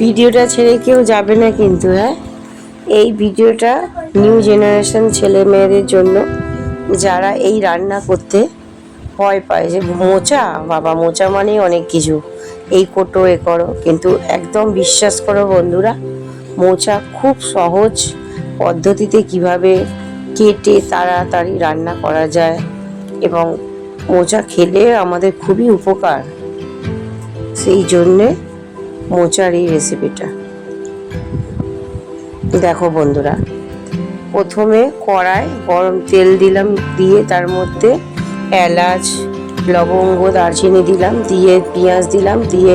ভিডিওটা ছেড়ে কেউ যাবে না কিন্তু হ্যাঁ? এই ভিডিওটা নিউ জেনারেশন ছেলে মেয়েদের জন্য যারা এই রান্না করতে ভয় পায় যে মোচা, বাবা মোচা মানেই অনেক কিছু। এই কোটো, এ করো। কিন্তু একদম বিশ্বাস করো বন্ধুরা, মোচা খুব সহজ পদ্ধতিতে কীভাবে কেটে তাড়াতাড়ি রান্না করা যায় এবং মোচা খেলে আমাদের খুবই উপকার। সেই জন্যে মোচার এই রেসিপিটা দেখো বন্ধুরা, প্রথমে কড়াই গরম তেল দিলাম, দিয়ে তার মধ্যে এলাচ, লবঙ্গ, দারচিনি দিলাম, দিয়ে পেঁয়াজ দিলাম, দিয়ে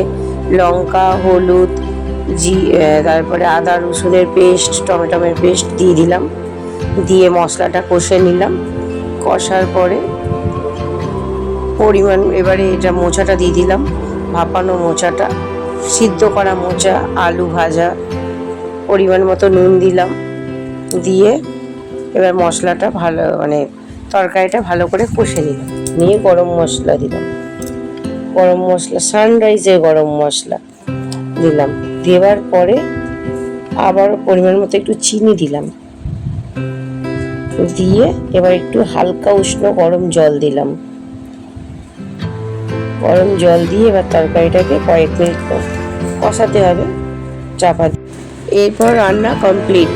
লঙ্কা, হলুদ, জি তারপরে আদা, রসুনের পেস্ট, টমেটোমের পেস্ট দিয়ে দিলাম, দিয়ে মশলাটা কষে নিলাম। কষার পরে পরিমাণ, এবারে এটা মোচাটা দিয়ে দিলাম, ভাপানো মোচাটা। সিদ্ধ করা মোচা, আলু ভাজা, পরিমাণ মতো নুন দিলাম। দিয়ে এবার মশলাটা ভালো মানে তরকারিটা ভালো করে কষে দিলাম নিয়ে গরম মশলা দিলাম। গরম মশলা সানরাইজের গরম মশলা দিলাম। দেওয়ার পরে আবার পরিমাণ মতো একটু চিনি দিলাম। দিয়ে এবার একটু হালকা উষ্ণ গরম জল দিলাম। গরম জল দিয়ে এবার তরকারিটাকে কয়েক মিনিট কষাতে হবে চাপা। এরপর রান্না কমপ্লিট